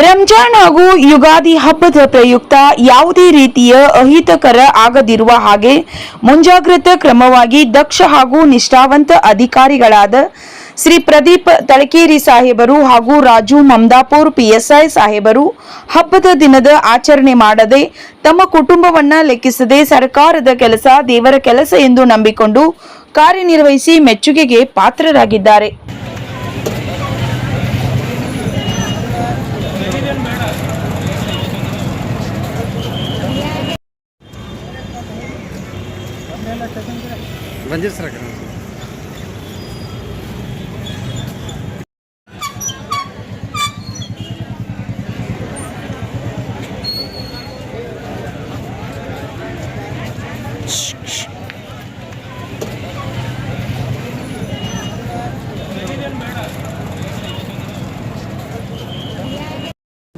ರಂಜಾನ್ ಹಾಗೂ ಯುಗಾದಿ ಹಬ್ಬದ ಪ್ರಯುಕ್ತ ಯಾವುದೇ ರೀತಿಯ ಅಹಿತಕರ ಆಗದಿರುವ ಹಾಗೆ ಮುಂಜಾಗ್ರತಾ ಕ್ರಮವಾಗಿ ದಕ್ಷ ಹಾಗೂ ನಿಷ್ಠಾವಂತ ಅಧಿಕಾರಿಗಳಾದ ಶ್ರೀ ಪ್ರದೀಪ್ ತಳಕೇರಿ ಸಾಹೇಬರು ಹಾಗೂ ರಾಜು ಮಮದಾಪುರ್ ಪಿಎಸ್ಐ ಸಾಹೇಬರು ಹಬ್ಬದ ದಿನದ ಆಚರಣೆ ಮಾಡದೆ ತಮ್ಮ ಕುಟುಂಬವನ್ನ ಲೆಕ್ಕಿಸದೆ ಸರ್ಕಾರದ ಕೆಲಸ ದೇವರ ಕೆಲಸ ಎಂದು ನಂಬಿಕೊಂಡು ಕಾರ್ಯನಿರ್ವಹಿಸಿ ಮೆಚ್ಚುಗೆಗೆ ಪಾತ್ರರಾಗಿದ್ದಾರೆ. ಬಂದಿರ್